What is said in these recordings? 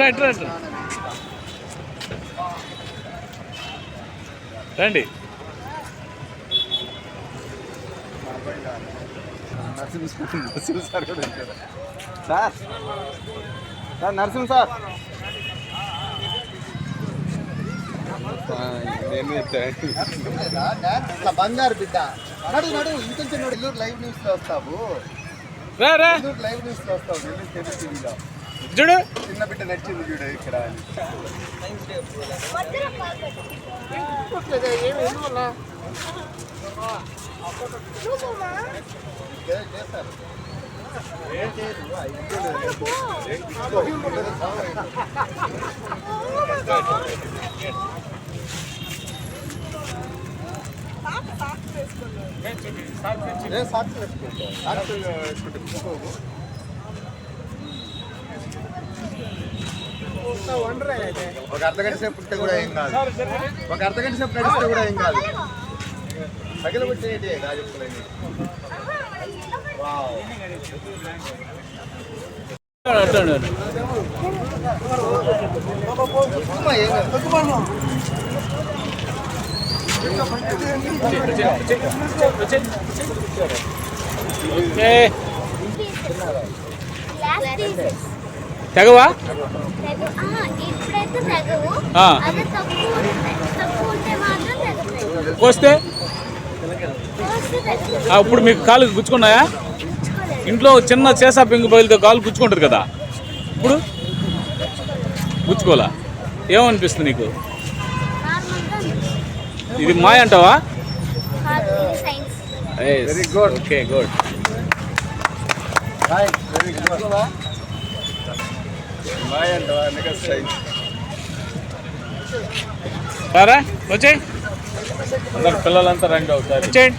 Right right రండి. Narasimha sir కూడా sir sir Narasimha sir నేను బంగారు బిడ్డ నడు నడు ఇంకొంచెం నడు ఇల్లూరు లైవ్ న్యూస్లో వస్తావు ఇల్లూరు లైవ్ న్యూస్లో వస్తావు నెల్లూరు తెలుగు టీవీలో చూడు చిన్న బిడ్డ నచ్చింది చూడు ఇక్కడ ఏమి ఎందువల్ల సాక్షి సాక్షి ఒక అర్ధగంట సేపు పుట్టే కూడా ఏం కాదు. ఒక అర్ధగంట సేపు నడిస్తే కూడా ఏం కాదు. పగిలబుట్టేటి రాజప్పులని తెగవా? కోస్తే ఇప్పుడు మీకు కాలు గుచ్చుకున్నాయా? ఇంట్లో చిన్న చేసా పెంగు బయలుతో కాలు గుచ్చుకుంటుంది కదా. ఇప్పుడు? గుచ్చుకోవాలా? ఏమనిపిస్తుంది నీకు? ఇది మాయ అంటావా? Very good okay good. అంటావా? సారా వచ్చేయ్. అందరు పిల్లలంతా రండి ఒకసారి. వచ్చేయండి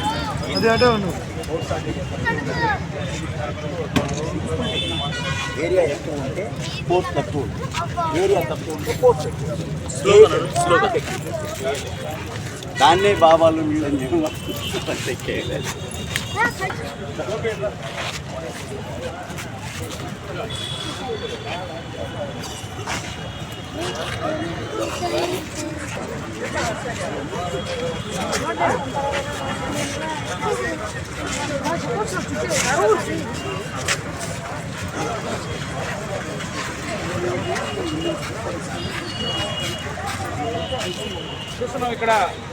ఏరియా ఎక్కువ ఉంటే పోర్ట్ తక్కువ ఏరియా తక్కువ ఉంటే పోర్ట్ దాన్నే బాబాలు ఎక్కేయలేదు చూస్తున్నాం ఇక్కడ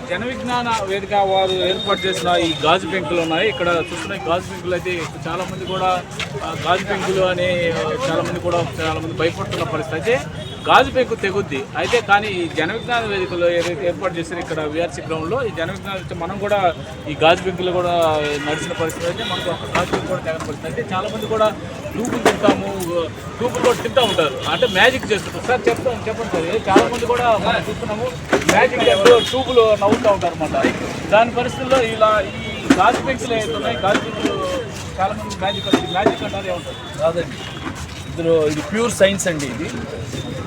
జన విజ్ఞాన వేదిక వారు ఏర్పాటు చేసిన ఈ గాజు పెంకులు ఉన్నాయి. ఇక్కడ చూస్తున్న ఈ గాజు పెంకులు అయితే చాలా మంది కూడా గాజు పెంకులు అని చాలా మంది కూడా చాలా మంది భయపడుతున్న పరిస్థితి అయితే గాజు పెంకు తెగుద్ది. అయితే కానీ ఈ జన విజ్ఞాన వేదికలో ఏదైతే ఏర్పాటు చేశారో ఇక్కడ విఆర్సీ గ్రౌండ్లో ఈ జన విజ్ఞాన మనం కూడా ఈ గాజు పెంకులు కూడా నడిచిన పరిస్థితి అయితే మనకు ఒక గాజు పెంకు కూడా తెగని పరిస్థితి. అయితే చాలా మంది కూడా టూపులు తింటాము టూపులు కూడా తింటూ ఉంటారు. అంటే మ్యాజిక్ చేస్తుంటారు. సార్ చెప్తాను చెప్పండి సార్. చాలా మంది కూడా మనం చూస్తున్నాము మ్యాజిక్ చేస్తూ ట్యూబులు నవ్వుతూ ఉంటారు అనమాట దాని పరిస్థితుల్లో ఇలా ఈ గాజు పెంకులు ఏదైతే ఉన్నాయి గాజు పెంకులు చాలా మంది మ్యాజిక్ మ్యాజిక్ అంటారు ఏమంటారు? కాదండి. ఇందులో ఇది ప్యూర్ సైన్స్ అండి ఇది.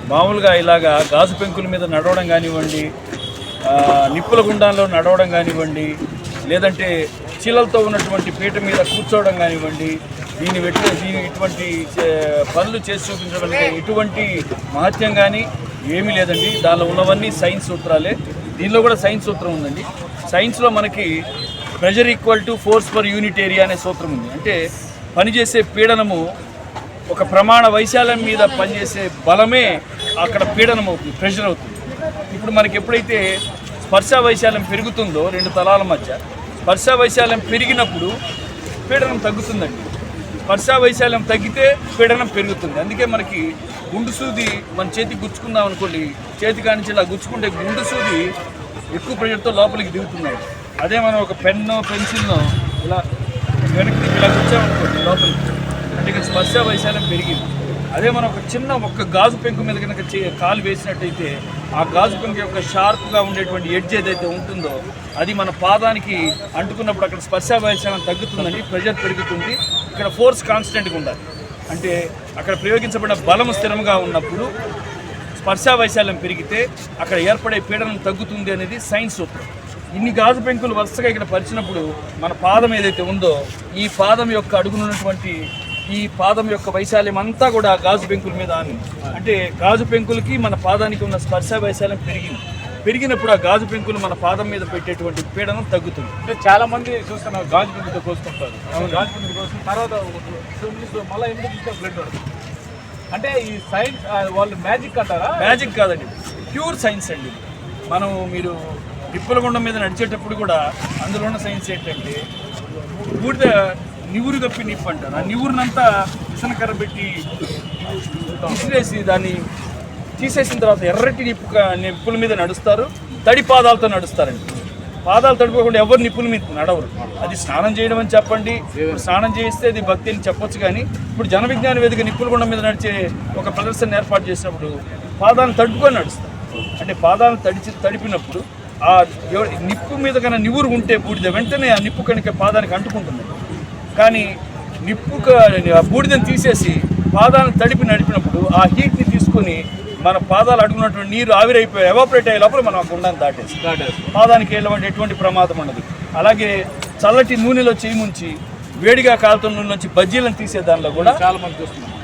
మామూలుగా ఇలాగా గాజు పెంకుల మీద నడవడం కానివ్వండి నిప్పుల గుండాల్లో నడవడం కానివ్వండి లేదంటే చీలలతో ఉన్నటువంటి పీట మీద కూర్చోవడం కానివ్వండి దీన్ని పెట్టి దీని ఇటువంటి చే- పనులు చేసి చూపించడం ఇటువంటి మహత్యం కానీ ఏమీ లేదండి. దానిలో ఉన్నవన్నీ సైన్స్ సూత్రాలే. దీనిలో కూడా సైన్స్ సూత్రం ఉందండి. సైన్స్లో మనకి pressure equal to force per unit area అనే సూత్రం ఉంది. అంటే పనిచేసే పీడనము ఒక ప్రమాణ వైశాల్యం మీద పనిచేసే బలమే అక్కడ పీడనం అవుతుంది ప్రెషర్ అవుతుంది. ఇప్పుడు మనకి ఎప్పుడైతే స్పర్శ వైశాల్యం పెరుగుతుందో రెండు తలాల మధ్య స్పర్శ వైశాల్యం పెరిగినప్పుడు పీడనం తగ్గుతుందండి. స్పర్శ వైశాల్యం తగ్గితే పీడనం పెరుగుతుంది. అందుకే మనకి గుండు సూది మన చేతికి గుచ్చుకుందాం అనుకోండి చేతి కానించి ఇలా గుచ్చుకుంటే గుండు సూది ఎక్కువ ప్రెషర్తో లోపలికి దిగుతున్నాయి. అదే మనం ఒక పెన్ను పెన్సిల్ను ఇలా వెనక్కి ఇలా గుచ్చామనుకోండి లోపలికి. అంటే ఇక్కడ స్పర్శ వైశాల్యం పెరిగింది. అదే మనం ఒక చిన్న ఒక్క గాజు పెంకు మీద కనుక కాలు వేసినట్టయితే ఆ గాజు పెంకు యొక్క షార్ప్గా ఉండేటువంటి ఎడ్జ్ ఏదైతే ఉంటుందో అది మన పాదానికి అంటుకున్నప్పుడు అక్కడ స్పర్శ వైశాల్యం తగ్గుతుందండి ప్రెషర్ పెరుగుతుంది. ఇక్కడ ఫోర్స్ కాన్స్టెంట్గా ఉండాలి. అంటే అక్కడ ప్రయోగించబడిన బలం స్థిరంగా ఉన్నప్పుడు స్పర్శ వైశాల్యం పెరిగితే అక్కడ ఏర్పడే పీడనం తగ్గుతుంది అనేది సైన్స్ సూత్రం. ఇన్ని గాజు పెంకులు వరుసగా ఇక్కడ పరిచినప్పుడు మన పాదం ఏదైతే ఉందో ఈ పాదం యొక్క అడుగునున్నటువంటి ఈ పాదం యొక్క వైశాల్యం అంతా కూడా గాజు పెంకుల మీద ఆని అంటే గాజు పెంకులకి మన పాదానికి ఉన్న స్పర్శ వైశాల్యం పెరిగింది. పెరిగినప్పుడు ఆ గాజు పెంకులు మన పాదం మీద పెట్టేటువంటి పీడనం తగ్గుతుంది. అంటే చాలా మంది చూస్తున్నారు గాజు పిండితో కోసుకుంటారు. గాజు పిండి కోసుకున్న తర్వాత టూ మినిట్స్ మళ్ళీ బ్లడ్ అంటే ఈ సైన్స్ వాళ్ళు మ్యాజిక్ అంటారా? మ్యాజిక్ కాదండి. ప్యూర్ సైన్స్ అండి. మనం మీరు నిప్పుల గుండం మీద నడిచేటప్పుడు కూడా అందులో ఉన్న సైన్స్ ఏంటంటే బూడిద నివురు తప్పి నిప్పు అంటారు ఆ నివురునంతా విసనకర్ర పెట్టి విసిరేసి దాన్ని తీసేసిన తర్వాత ఎర్రటి నిప్పు నిప్పుల మీద నడుస్తారు. తడి పాదాలతో నడుస్తారండి. పాదాలు తడిపోకుండా ఎవరు నిప్పుల మీద నడవరు. అది స్నానం చేయడం అని చెప్పండి. స్నానం చేస్తే అది భక్తి అని చెప్పొచ్చు కానీ ఇప్పుడు జన విజ్ఞాన వేదిక నిప్పుల గుండం మీద నడిచే ఒక ప్రదర్శన ఏర్పాటు చేసినప్పుడు పాదాలను తడుపుకొని నడుస్తారు. అంటే పాదాలను తడిచి తడిపినప్పుడు ఆ నిప్పు మీద కన్నా నివురు ఉంటే బూడిద వెంటనే ఆ నిప్పు కనుక పాదానికి అంటుకుంటుంది. కానీ నిప్పు బూడిదని తీసేసి పాదాలను తడిపి నడిపినప్పుడు ఆ హీట్ని తీసుకొని మన పాదాలు అడుగున్నటువంటి నీరు ఆవిరైపోయి ఎవాపరేట్ అయ్యే లోపల మనం గుండాన్ని దాటేసి పాదానికి వెళ్ళమంటే ఎటువంటి ప్రమాదం ఉండదు. అలాగే చల్లటి నూనెలో చేయి ముంచి వేడిగా కాలుతున్న నూనె నుంచి బజ్జీలను తీసే దానిలో కూడా చాలా మంది చూస్తున్నారు.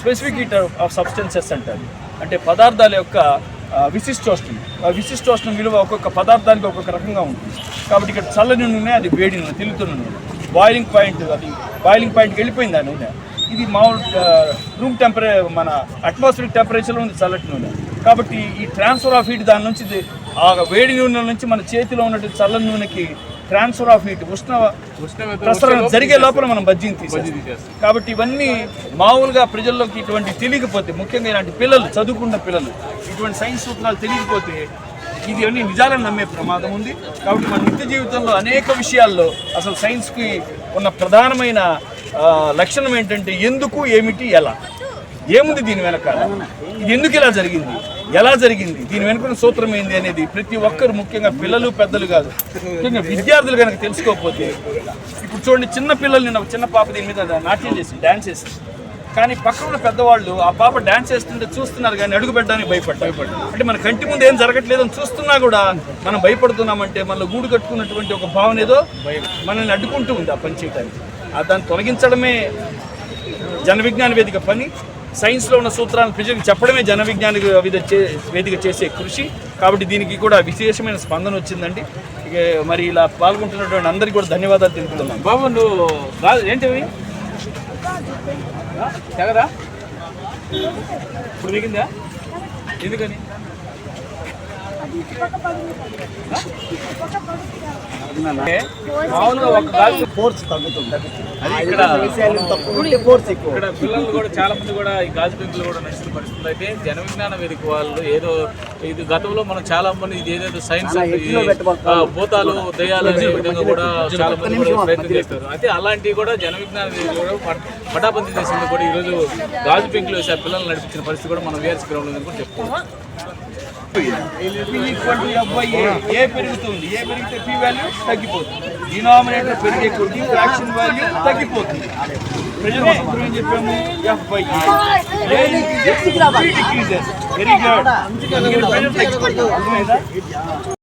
స్పెసిఫిక్ హీట్ ఆఫ్ సబ్స్టెన్సెస్ అంటారు. అంటే పదార్థాల యొక్క విశిష్టోష్ణం. ఆ విశిష్టోష్ణం విలువ ఒక్కొక్క పదార్థానికి ఒక్కొక్క రకంగా ఉంటుంది. కాబట్టి ఇక్కడ చల్లని నూనె అది వేడి నూనె తిరుగుతున్న నూనె. బాయిలింగ్ పాయింట్ అది బాయిలింగ్ పాయింట్కి వెళ్ళిపోయింది ఆ నూనె. ఇది మామూలు రూమ్ టెంపరే మన అట్మాస్ఫిరిక్ టెంపరేచర్లో ఉంది చల్లటి నూనె. కాబట్టి ఈ ట్రాన్స్ఫర్ ఆఫ్ హీట్ దాని నుంచి ఆ వేడి నూనె నుంచి మన చేతిలో ఉన్నటువంటి చల్లని నూనెకి ట్రాన్స్ఫర్ ఆఫ్ హీట్ ఉష్ణ ప్రసరణ జరిగే లోపల మనం బజ్జీని తీసేస్తాం. కాబట్టి ఇవన్నీ మామూలుగా ప్రజల్లోకి ఇటువంటి తెలియకపోతే ముఖ్యంగా ఇలాంటి పిల్లలు చదువుకున్న పిల్లలు ఇటువంటి సైన్స్ సూత్రాలు తెలియకపోతే ఇది అన్ని నిజాలను నమ్మే ప్రమాదం ఉంది. కాబట్టి మన నిత్య జీవితంలో అనేక విషయాల్లో అసలు సైన్స్కి ఉన్న ప్రధానమైన లక్షణం ఏంటంటే ఎందుకు ఏమిటి ఎలా? ఏముంది దీని వెనక ఇది ఎందుకు ఇలా జరిగింది? ఎలా జరిగింది? దీని వెనుకున్న సూత్రం ఏంది అనేది ప్రతి ఒక్కరు ముఖ్యంగా పిల్లలు పెద్దలు కాదు. ముఖ్యంగా విద్యార్థులు కనుక తెలుసుకోకపోతే ఇప్పుడు చూడండి చిన్న పిల్లలు నిన్న ఒక చిన్న పాప దీని మీద నాట్యం చేసి డ్యాన్స్ చేసి కానీ పక్కన ఉన్న పెద్దవాళ్ళు ఆ పాప డాన్స్ చేస్తుంటే చూస్తున్నారు కానీ అడుగు పెట్టడానికి భయపడ్డారు. అంటే మన కంటి ముందు ఏం జరగట్లేదు అని చూస్తున్నా కూడా మనం భయపడుతున్నామంటే మనలో గూడు కట్టుకున్నటువంటి ఒక భావన ఏదో మనల్ని అడ్డుకుంటూ ఉంది ఆ పని చేయడానికి ఆ దాన్ని తొలగించడమే జన విజ్ఞాన వేదిక పని. సైన్స్లో ఉన్న సూత్రాలను ప్రజలకు చెప్పడమే జన విజ్ఞాన వేదిక చే- వేదిక చేసే కృషి. కాబట్టి దీనికి కూడా విశేషమైన స్పందన వచ్చిందండి. ఇక మరి ఇలా పాల్గొంటున్నటువంటి అందరికీ కూడా ధన్యవాదాలు తెలుపుతున్నాను బాబు నువ్వు ఏంటివి? తెగదా? ఇప్పుడు మిగిందా ఎందుకని? అంటే మామూలుగా ఒక గాజు ఫోర్స్ తగ్గుతుంది. తక్కువ ఫోర్స్ ఎక్కువ. ఇక్కడ పిల్లలు కూడా చాలా మంది కూడా ఈ గాజు పెంకులు కూడా నడుస్తున్న పరిస్థితులు అయితే జన విజ్ఞాన వేదిక వాళ్ళు ఏదో ఇది గతంలో మనం చాలా మంది ఇది ఏదైతే సైన్స్ ఆ, భూతాలు దయ్యాలు అనే విధంగా కూడా చాలా మంది కూడా ప్రయత్నం చేస్తారు అయితే అలాంటివి కూడా జన విజ్ఞాన వేదిక కూడా పట- పటాపంచి చేసింది కూడా ఈరోజు గాజు పెంకులు వేసి పిల్లలు నడిపించిన పరిస్థితి కూడా మనం విఆర్సీ గ్రౌండ్లో కూడా ఏ ఏ పెరుగుతుంది. ఏ పెరిగితే పి వాల్యూ తగ్గిపోతుంది. డినామినేటర్ పెరిగే కొద్ది ఫ్రాక్షన్ వాల్యూ తగ్గిపోతుంది ప్రెజర్ సూత్రం అని చెప్పాము F by decreases very good pressure అర్థమైందా